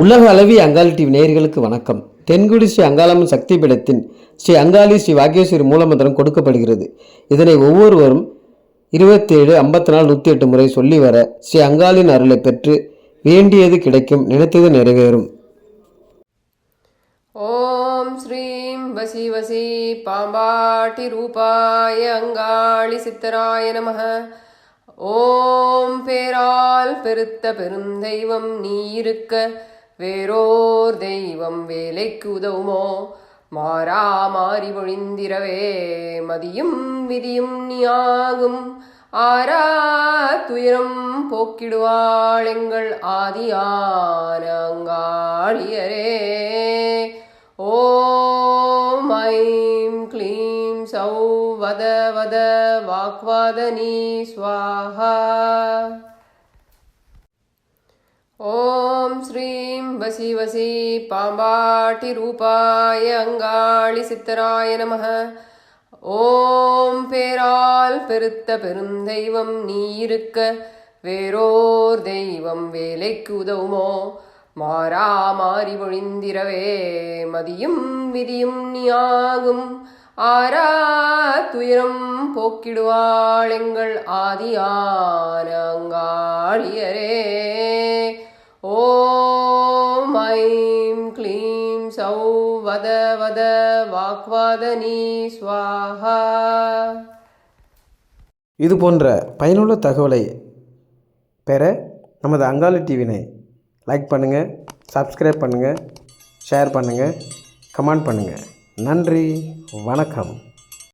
உலக அளவி அங்காளி டிவி நேயர்களுக்கு வணக்கம். தென்குடி ஸ்ரீ அங்காளம்மன் சக்தி பீடத்தின் ஸ்ரீ அங்காளி ஸ்ரீ வாகேஸ்வரி மூலமந்திரம் கொடுக்கப்படுகிறது. இதனை ஒவ்வொருவரும் இருபத்தி ஏழு ஐம்பத்தி நாலு நூற்றி எட்டு முறை சொல்லி வர ஸ்ரீ அங்காளின் அருளை பெற்று வேண்டியது கிடைக்கும் நினைத்தது நிறைவேறும். ஓம் ஸ்ரீம் வசி வசி பாம்பாட்டி ரூபாய அங்காளி சித்தராய நமக. ஓம் பேரால் பெருத்த பெருந்தெய்வம் நீ இருக்க. வேறோர் தெய்வம் வேலைக்கு உதவுமோ? மாறா மாறி பொழிந்திரவே மதியும் விதியும் நீயாகும். ஆரா துயரம் போக்கிடுவாள் எங்கள் ஆதியான அங்காளியரே. ஓம் ஐம் க்ளீம் சௌ வத வத வாக்வாதனி ஸ்வாஹா. ஓம் ஸ்ரீ வசி வசி பாம்பாட்டிரூபாய அங்காளி சித்தராய நம ஓம் பேரால் பெருத்த பெருந்தெய்வம் நீ இருக்க வேறோர் தெய்வம் வேலைக்கு உதவுமோ? மாறா மாறி ஒழிந்திரவே மதியும் விதியும் நீயாகும். ஆரா துயரம் போக்கிடுவாள் எங்கள் ஆதியான அங்காளியரே. ஓ ऐं க்ளீம் சௌ வத வத வாக்வாதனி ஸ்வாஹா இது போன்ற பயனுள்ள தகவலை பெற நமது அங்காளி டிவினை லைக் பண்ணுங்கள் சப்ஸ்கிரைப் பண்ணுங்கள் ஷேர் பண்ணுங்கள் கமெண்ட் பண்ணுங்கள் நன்றி வணக்கம்.